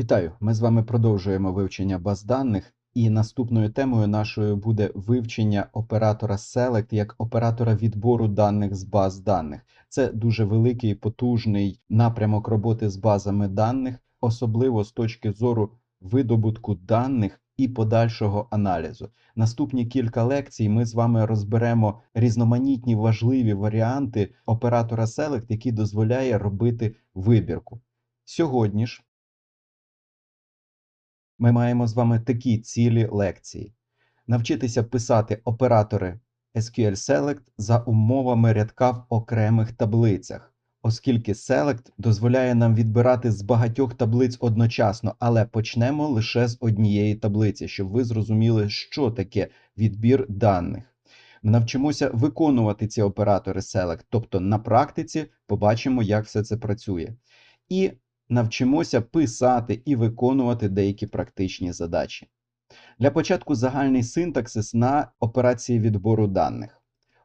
Вітаю! Ми з вами продовжуємо вивчення баз даних, і наступною темою нашою буде вивчення оператора Select як оператора відбору даних з баз даних. Це дуже великий потужний напрямок роботи з базами даних, особливо з точки зору видобутку даних і подальшого аналізу. Наступні кілька лекцій ми з вами розберемо різноманітні важливі варіанти оператора Select, який дозволяє робити вибірку. Сьогодні ж ми маємо з вами такі цілі лекції: навчитися писати оператори SQL Select за умовами рядка в окремих таблицях, оскільки Select дозволяє нам відбирати з багатьох таблиць одночасно, але почнемо лише з однієї таблиці, щоб ви зрозуміли, що таке відбір даних. Ми навчимося виконувати ці оператори Select, тобто на практиці побачимо, як все це працює. І навчимося писати і виконувати деякі практичні задачі. Для початку загальний синтаксис на операції відбору даних.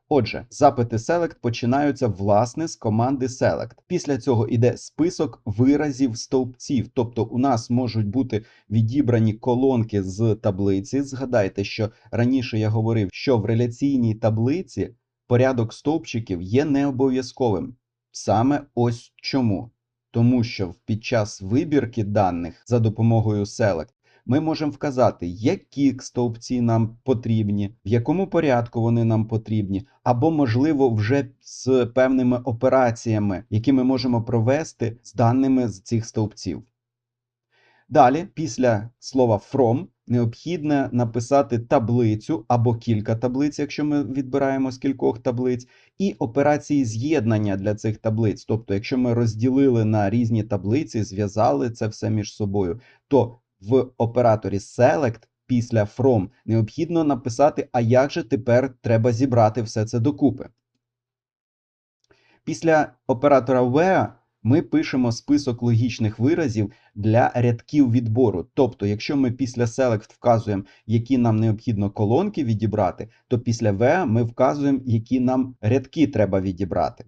Отже, запити Select починаються власне з команди Select. Після цього йде список виразів стовпців, тобто у нас можуть бути відібрані колонки з таблиці. Згадайте, що раніше я говорив, що в реляційній таблиці порядок стовпчиків є необов'язковим. Саме ось чому тому що під час вибірки даних за допомогою Select ми можемо вказати, які стовпці нам потрібні, в якому порядку вони нам потрібні, або, можливо, вже з певними операціями, які ми можемо провести з даними з цих стовпців. Далі, після слова from, необхідно написати таблицю або кілька таблиць, якщо ми відбираємо з кількох таблиць, і операції з'єднання для цих таблиць. Тобто, якщо ми розділили на різні таблиці, зв'язали це все між собою, то в операторі Select після from необхідно написати, а як же тепер треба зібрати все це докупи. Після оператора where ми пишемо список логічних виразів для рядків відбору. Тобто, якщо ми після select вказуємо, які нам необхідно колонки відібрати, то після V ми вказуємо, які нам рядки треба відібрати.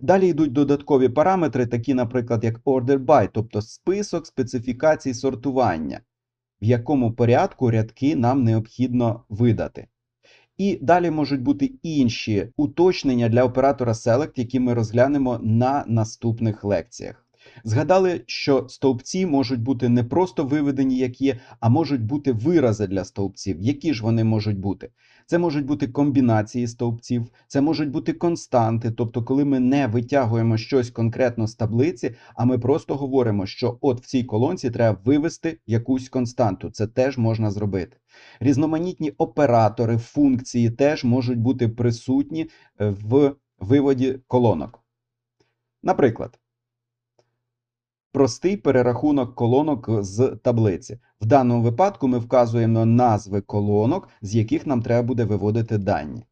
Далі йдуть додаткові параметри, такі, наприклад, як order by, тобто список специфікацій сортування, в якому порядку рядки нам необхідно видати. І далі можуть бути інші уточнення для оператора Select, які ми розглянемо на наступних лекціях. Згадали, що стовпці можуть бути не просто виведені, як є, а можуть бути вирази для стовпців. Які ж вони можуть бути? Це можуть бути комбінації стовпців, це можуть бути константи, тобто, коли ми не витягуємо щось конкретно з таблиці, а ми просто говоримо, що от в цій колонці треба вивести якусь константу. Це теж можна зробити. Різноманітні оператори, функції теж можуть бути присутні е, в виводі колонок. Наприклад простий перерахунок колонок з таблиці. В даному випадку ми вказуємо назви колонок, з яких нам треба буде виводити дані.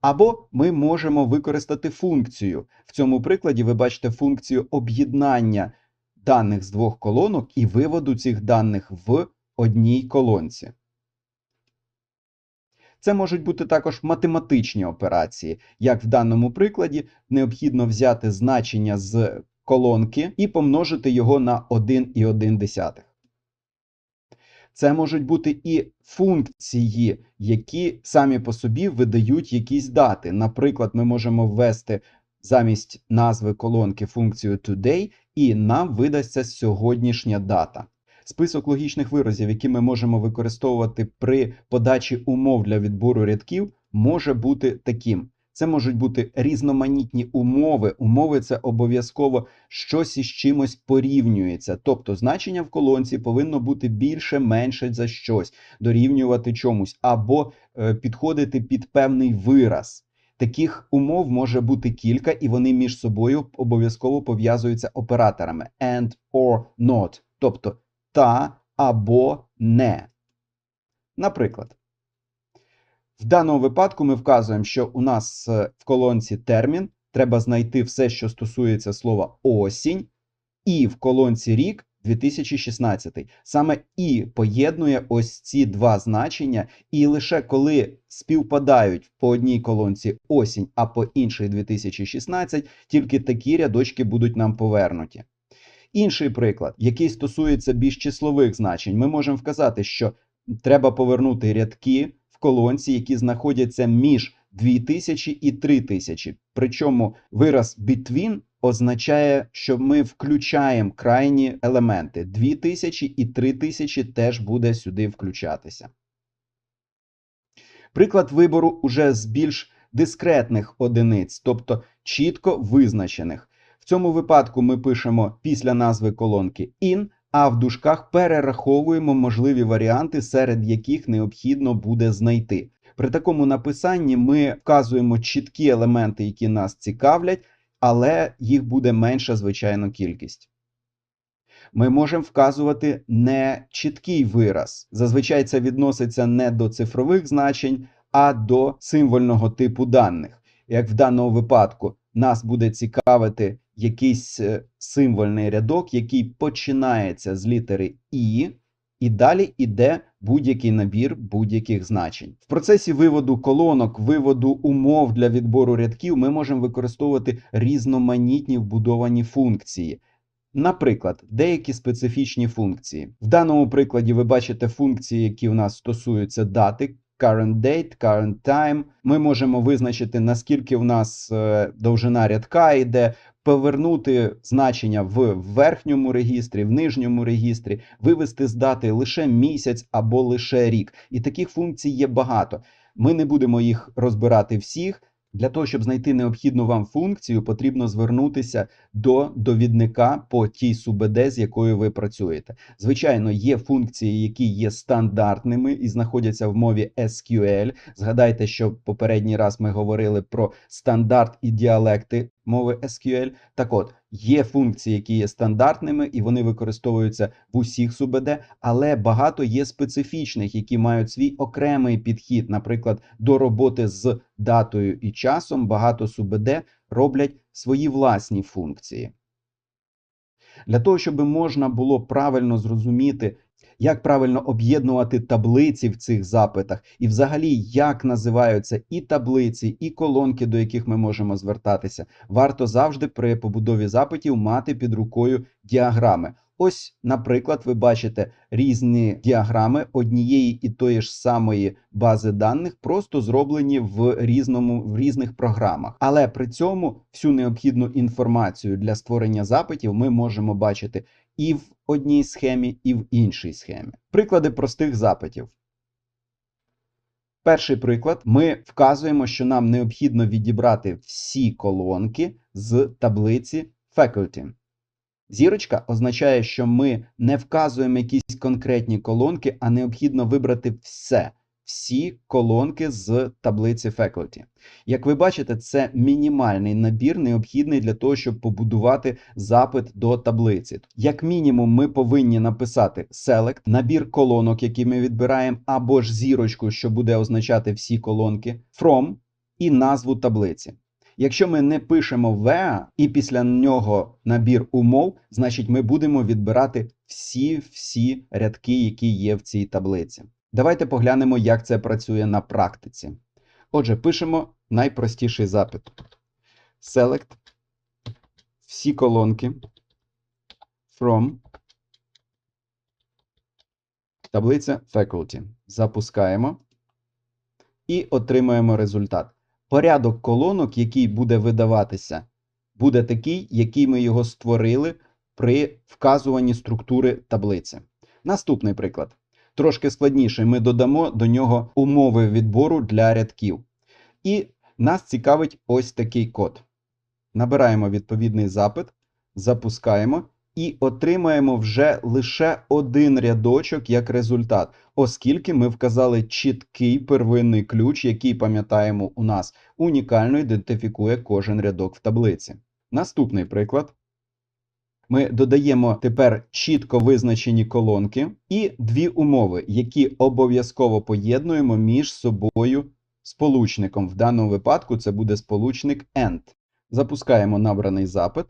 Або ми можемо використати функцію. В цьому прикладі ви бачите функцію об'єднання даних з двох колонок і виводу цих даних в одній колонці. Це можуть бути також математичні операції. Як в даному прикладі, необхідно взяти значення з колонки і помножити його на 1,1. Це можуть бути і функції, які самі по собі видають якісь дати. Наприклад, ми можемо ввести замість назви колонки функцію today, і нам видасться сьогоднішня дата. Список логічних виразів, які ми можемо використовувати при подачі умов для відбору рядків, може бути таким. Це можуть бути різноманітні умови. Умови це обов'язково щось із чимось порівнюється. Тобто значення в колонці повинно бути більше, менше за щось, дорівнювати чомусь, або е, підходити під певний вираз. Таких умов може бути кілька, і вони між собою обов'язково пов'язуються операторами and or not, тобто та або не. Наприклад. В даному випадку ми вказуємо, що у нас е, в колонці термін треба знайти все, що стосується слова осінь, і в колонці рік 2016. Саме і поєднує ось ці два значення, і лише коли співпадають по одній колонці осінь, а по іншій 2016, тільки такі рядочки будуть нам повернуті. Інший приклад, який стосується більш числових значень, ми можемо вказати, що треба повернути рядки колонці, які знаходяться між 2000 і 3000. Причому вираз between означає, що ми включаємо крайні елементи. 2000 і 3000 теж буде сюди включатися. Приклад вибору уже з більш дискретних одиниць, тобто чітко визначених. В цьому випадку ми пишемо після назви колонки in, а в дужках перераховуємо можливі варіанти, серед яких необхідно буде знайти. При такому написанні ми вказуємо чіткі елементи, які нас цікавлять, але їх буде менша звичайно кількість. Ми можемо вказувати не чіткий вираз. Зазвичай це відноситься не до цифрових значень, а до символьного типу даних. Як в даному випадку нас буде цікавити якийсь е, символьний рядок, який починається з літери І, і далі йде будь-який набір будь-яких значень. В процесі виводу колонок, виводу умов для відбору рядків ми можемо використовувати різноманітні вбудовані функції. Наприклад, деякі специфічні функції. В даному прикладі ви бачите функції, які у нас стосуються дати. Current date, current time. Ми можемо визначити, наскільки у нас е, довжина рядка йде, повернути значення в верхньому регістрі, в нижньому регістрі, вивести з дати лише місяць або лише рік. І таких функцій є багато. Ми не будемо їх розбирати всіх. Для того, щоб знайти необхідну вам функцію, потрібно звернутися до довідника по тій СУБД, з якою ви працюєте. Звичайно, є функції, які є стандартними і знаходяться в мові SQL. Згадайте, що попередній раз ми говорили про стандарт і діалекти мови SQL. Так от, є функції, які є стандартними, і вони використовуються в усіх СУБД, але багато є специфічних, які мають свій окремий підхід, наприклад, до роботи з датою і часом. Багато СУБД роблять свої власні функції. Для того, щоб можна було правильно зрозуміти, як правильно об'єднувати таблиці в цих запитах, і взагалі, як називаються і таблиці, і колонки, до яких ми можемо звертатися, варто завжди при побудові запитів мати під рукою діаграми. Ось, наприклад, ви бачите різні діаграми однієї і тої ж самої бази даних, просто зроблені в різному в різних програмах. Але при цьому всю необхідну інформацію для створення запитів ми можемо бачити і в одній схемі, і в іншій схемі. Приклади простих запитів. Перший приклад: ми вказуємо, що нам необхідно відібрати всі колонки з таблиці Faculty. Зірочка означає, що ми не вказуємо якісь конкретні колонки, а необхідно вибрати все, всі колонки з таблиці Faculty. Як ви бачите, це мінімальний набір, необхідний для того, щоб побудувати запит до таблиці. Як мінімум, ми повинні написати Select, набір колонок, які ми відбираємо, або ж зірочку, що буде означати всі колонки, From і назву таблиці. Якщо ми не пишемо where і після нього набір умов, значить ми будемо відбирати всі-всі рядки, які є в цій таблиці. Давайте поглянемо, як це працює на практиці. Отже, пишемо найпростіший запит. Select всі колонки from таблиця Faculty. Запускаємо і отримуємо результат. Порядок колонок, який буде видаватися, буде такий, який ми його створили при вказуванні структури таблиці. Наступний приклад. Трошки складніше, ми додамо до нього умови відбору для рядків. І нас цікавить ось такий код. Набираємо відповідний запит, запускаємо і отримаємо вже лише один рядочок як результат, оскільки ми вказали чіткий первинний ключ, який пам'ятаємо у нас унікально ідентифікує кожен рядок в таблиці. Наступний приклад. Ми додаємо тепер чітко визначені колонки і дві умови, які обов'язково поєднуємо між собою сполучником. В даному випадку це буде сполучник AND. Запускаємо набраний запит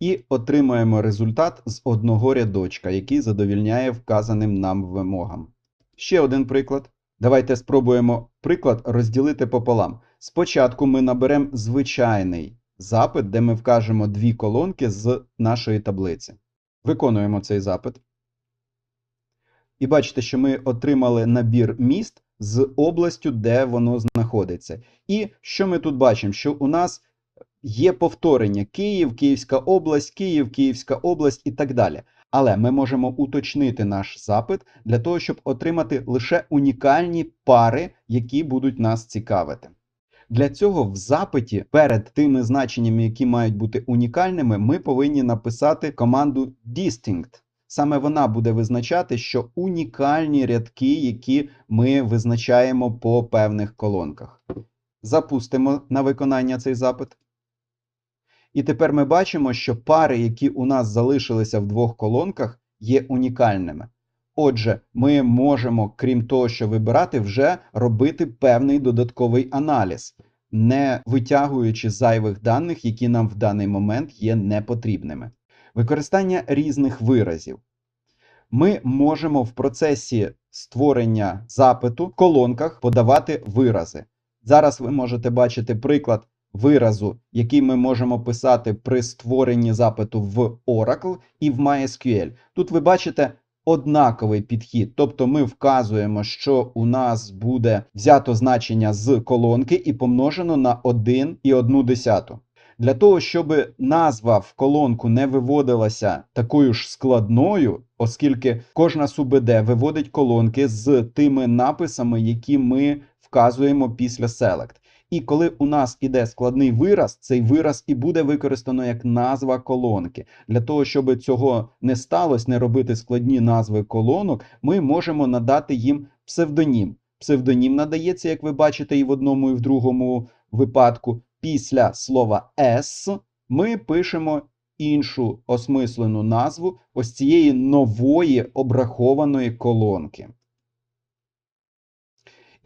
і отримаємо результат з одного рядочка, який задовільняє вказаним нам вимогам. Ще один приклад. Давайте спробуємо приклад розділити пополам. Спочатку ми наберемо звичайний запит, де ми вкажемо дві колонки з нашої таблиці. Виконуємо цей запит. І бачите, що ми отримали набір міст з областю, де воно знаходиться. І що ми тут бачимо? Що у нас є повторення Київ, Київська область, Київ, Київська область і так далі. Але ми можемо уточнити наш запит для того, щоб отримати лише унікальні пари, які будуть нас цікавити. Для цього в запиті перед тими значеннями, які мають бути унікальними, ми повинні написати команду distinct. Саме вона буде визначати, що унікальні рядки, які ми визначаємо по певних колонках. Запустимо на виконання цей запит. І тепер ми бачимо, що пари, які у нас залишилися в двох колонках, є унікальними. Отже, ми можемо, крім того, що вибирати, вже робити певний додатковий аналіз, не витягуючи зайвих даних, які нам в даний момент є непотрібними. Використання різних виразів. Ми можемо в процесі створення запиту в колонках подавати вирази. Зараз ви можете бачити приклад виразу, який ми можемо писати при створенні запиту в Oracle і в MySQL. Тут ви бачите однаковий підхід, тобто ми вказуємо, що у нас буде взято значення з колонки і помножено на 1 і 1 десяту. Для того, щоб назва в колонку не виводилася такою ж складною, оскільки кожна СУБД виводить колонки з тими написами, які ми вказуємо після Select. І коли у нас іде складний вираз, цей вираз і буде використано як назва колонки. Для того, щоб цього не сталося, не робити складні назви колонок, ми можемо надати їм псевдонім. Псевдонім надається, як ви бачите, і в одному, і в другому випадку. Після слова S ми пишемо іншу осмислену назву ось цієї нової обрахованої колонки.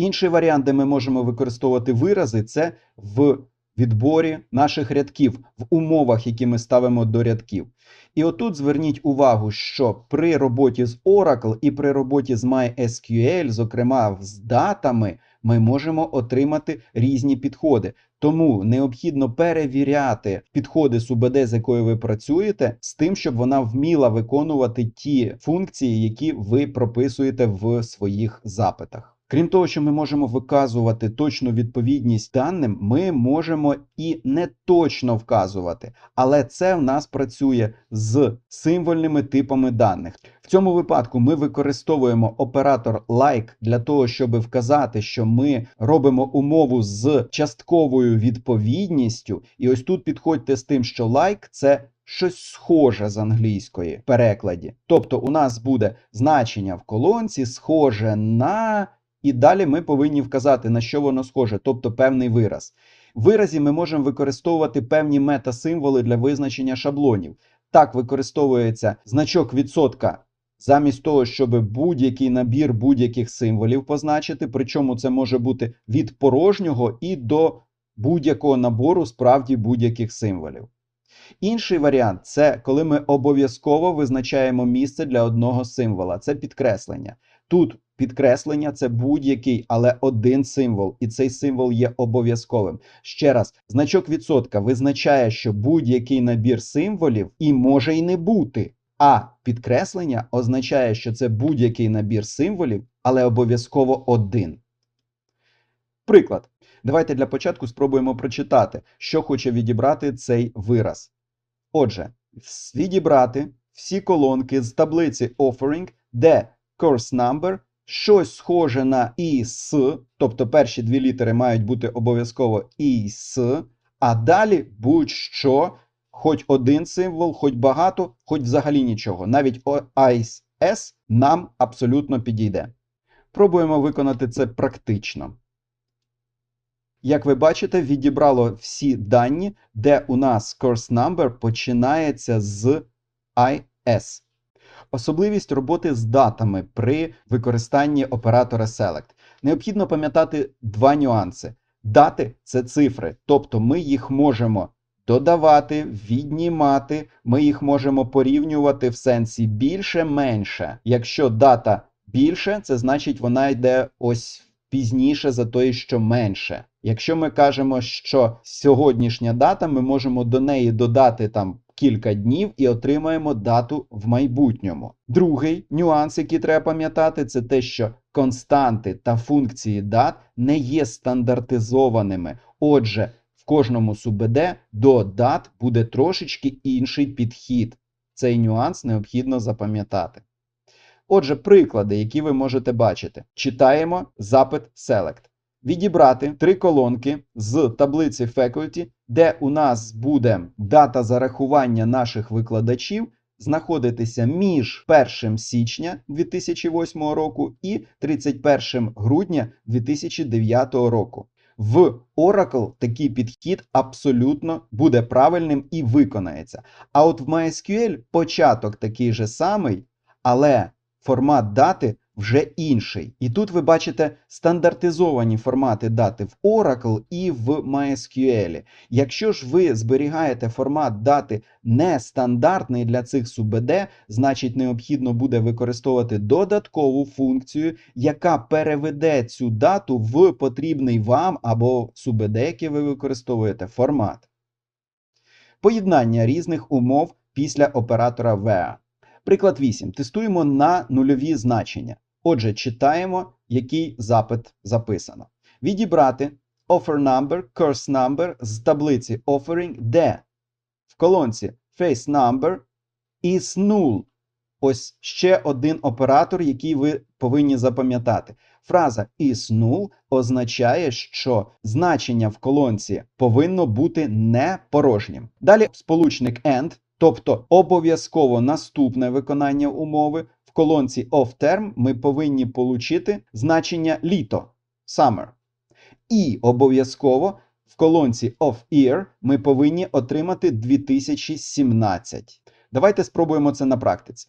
Інший варіант, де ми можемо використовувати вирази, це в відборі наших рядків, в умовах, які ми ставимо до рядків. І отут зверніть увагу, що при роботі з Oracle і при роботі з MySQL, зокрема з датами, ми можемо отримати різні підходи. Тому необхідно перевіряти підходи СУБД, з якою ви працюєте, з тим, щоб вона вміла виконувати ті функції, які ви прописуєте в своїх запитах. Крім того, що ми можемо виказувати точну відповідність даним, ми можемо і не точно вказувати, але це в нас працює з символьними типами даних. В цьому випадку ми використовуємо оператор like для того, щоб вказати, що ми робимо умову з частковою відповідністю. І ось тут підходьте з тим, що like – це щось схоже з англійської в перекладі. Тобто, у нас буде значення в колонці схоже на. І далі ми повинні вказати, на що воно схоже, тобто певний вираз. В виразі ми можемо використовувати певні метасимволи для визначення шаблонів. Так використовується значок відсотка замість того, щоб будь-який набір будь-яких символів позначити. Причому це може бути від порожнього і до будь-якого набору справді будь-яких символів. Інший варіант це коли ми обов'язково визначаємо місце для одного символа. Це підкреслення. Тут підкреслення це будь-який, але один символ, і цей символ є обов'язковим. Ще раз, значок відсотка визначає, що будь-який набір символів і може й не бути. А підкреслення означає, що це будь-який набір символів, але обов'язково один. Приклад. Давайте для початку спробуємо прочитати, що хоче відібрати цей вираз. Отже, відібрати всі колонки з таблиці Offering, де course number щось схоже на ІС, тобто перші дві літери мають бути обов'язково ІС, а далі будь-що, хоч один символ, хоч багато, хоч взагалі нічого. Навіть IS нам абсолютно підійде. Пробуємо виконати це практично. Як ви бачите, відібрало всі дані, де у нас course number починається з IS. Особливість роботи з датами при використанні оператора Select. Необхідно пам'ятати два нюанси. Дати це цифри, тобто ми їх можемо додавати, віднімати, ми їх можемо порівнювати в сенсі більше-менше. Якщо дата більше, це значить вона йде ось пізніше за той, що менше. Якщо ми кажемо, що сьогоднішня дата, ми можемо до неї додати там кілька днів і отримаємо дату в майбутньому. Другий нюанс, який треба пам'ятати, це те, що константи та функції дат не є стандартизованими. Отже, в кожному СУБД до дат буде трошечки інший підхід. Цей нюанс необхідно запам'ятати. Отже, приклади, які ви можете бачити. Читаємо запит Select. Відібрати три колонки з таблиці Faculty, де у нас буде дата зарахування наших викладачів, знаходитися між 1 січня 2008 року і 31 грудня 2009 року. В Oracle такий підхід абсолютно буде правильним і виконається. А от в MySQL початок такий же самий, але формат дати вже інший. І тут ви бачите стандартизовані формати дати в Oracle і в MySQL. Якщо ж ви зберігаєте формат дати нестандартний для цих СУБД, значить необхідно буде використовувати додаткову функцію, яка переведе цю дату в потрібний вам або СУБД, який ви використовуєте, формат. Поєднання різних умов після оператора VEA. Приклад 8. Тестуємо на нульові значення. Отже, читаємо, який запит записано. Відібрати offer number, course number з таблиці offering, де в колонці face number is null. Ось ще один оператор, який ви повинні запам'ятати. Фраза is null означає, що значення в колонці повинно бути не порожнім. Далі сполучник and, тобто обов'язково наступне виконання умови. В колонці of term ми повинні получити значення літо summer. І обов'язково в колонці of year ми повинні отримати 2017. Давайте спробуємо це на практиці.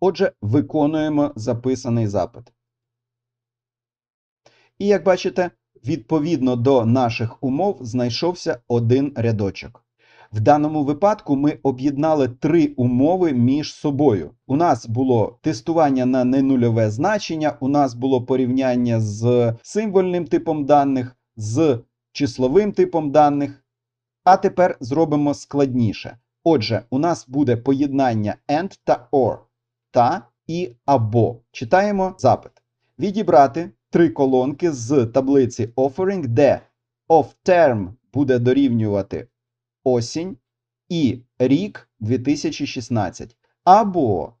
Отже, виконуємо записаний запит. І як бачите, відповідно до наших умов знайшовся один рядочок. В даному випадку ми об'єднали три умови між собою. У нас було тестування на ненульове значення, у нас було порівняння з символьним типом даних, з числовим типом даних. А тепер зробимо складніше. Отже, у нас буде поєднання AND та OR та і або. Читаємо запит. Відібрати три колонки з таблиці Offering, де of term буде дорівнювати осінь і рік 2016. Або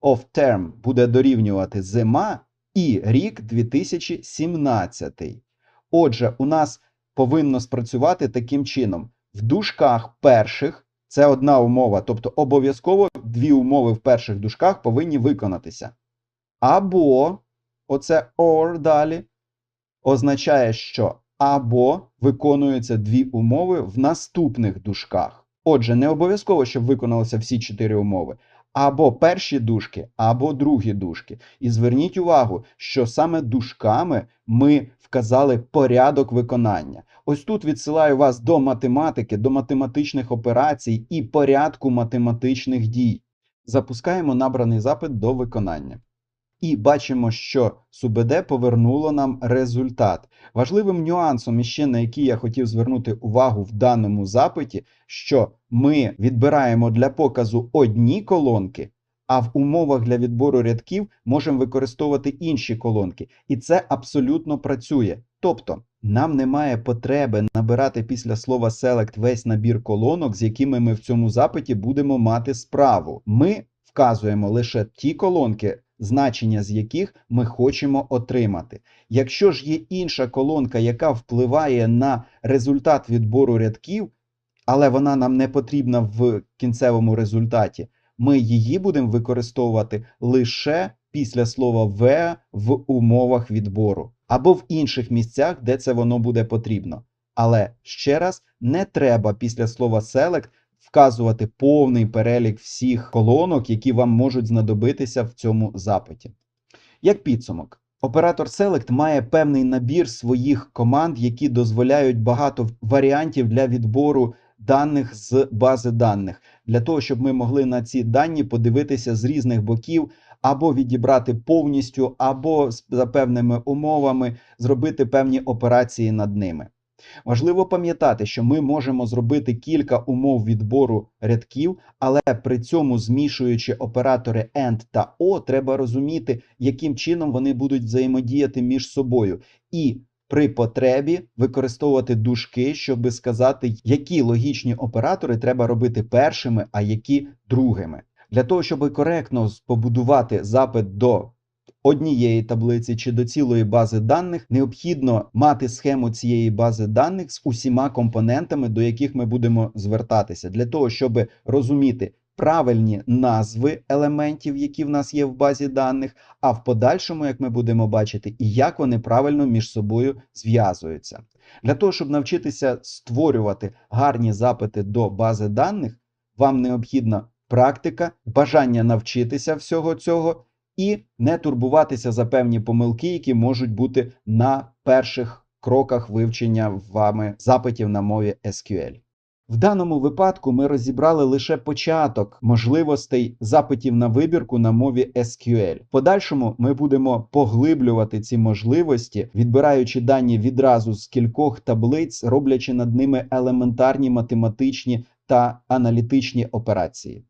of term буде дорівнювати зима і рік 2017. Отже, у нас повинно спрацювати таким чином. В дужках перших це одна умова, тобто обов'язково дві умови в перших дужках повинні виконатися. Або оце or далі означає, що або виконуються дві умови в наступних дужках. Отже, не обов'язково, щоб виконалися всі чотири умови. Або перші дужки, або другі дужки. І зверніть увагу, що саме дужками ми вказали порядок виконання. Ось тут відсилаю вас до математики, до математичних операцій і порядку математичних дій. Запускаємо набраний запит до виконання. І бачимо, що СУБД повернуло нам результат. Важливим нюансом, іще на який я хотів звернути увагу в даному запиті, що ми відбираємо для показу одні колонки, а в умовах для відбору рядків можемо використовувати інші колонки. І це абсолютно працює. Тобто, нам немає потреби набирати після слова select весь набір колонок, з якими ми в цьому запиті будемо мати справу. Ми вказуємо лише ті колонки значення з яких ми хочемо отримати. Якщо ж є інша колонка, яка впливає на результат відбору рядків, але вона нам не потрібна в кінцевому результаті, ми її будемо використовувати лише після слова «в» в умовах відбору або в інших місцях, де це воно буде потрібно. Але ще раз не треба після слова select вказувати повний перелік всіх колонок, які вам можуть знадобитися в цьому запиті. Як підсумок, оператор Select має певний набір своїх команд, які дозволяють багато варіантів для відбору даних з бази даних, для того, щоб ми могли на ці дані подивитися з різних боків. Або відібрати повністю, або за певними умовами зробити певні операції над ними. Важливо пам'ятати, що ми можемо зробити кілька умов відбору рядків, але при цьому змішуючи оператори AND та O, треба розуміти, яким чином вони будуть взаємодіяти між собою, і при потребі використовувати дужки, щоб сказати, які логічні оператори треба робити першими, а які другими. Для того, щоб коректно побудувати запит до однієї таблиці чи до цілої бази даних, необхідно мати схему цієї бази даних з усіма компонентами, до яких ми будемо звертатися, для того, щоб розуміти правильні назви елементів, які в нас є в базі даних, а в подальшому, як ми будемо бачити, і як вони правильно між собою зв'язуються. Для того, щоб навчитися створювати гарні запити до бази даних, вам необхідна практика, бажання навчитися всього цього і не турбуватися за певні помилки, які можуть бути на перших кроках вивчення вами запитів на мові SQL. В даному випадку ми розібрали лише початок можливостей запитів на вибірку на мові SQL. В подальшому ми будемо поглиблювати ці можливості, відбираючи дані відразу з кількох таблиць, роблячи над ними елементарні математичні та аналітичні операції.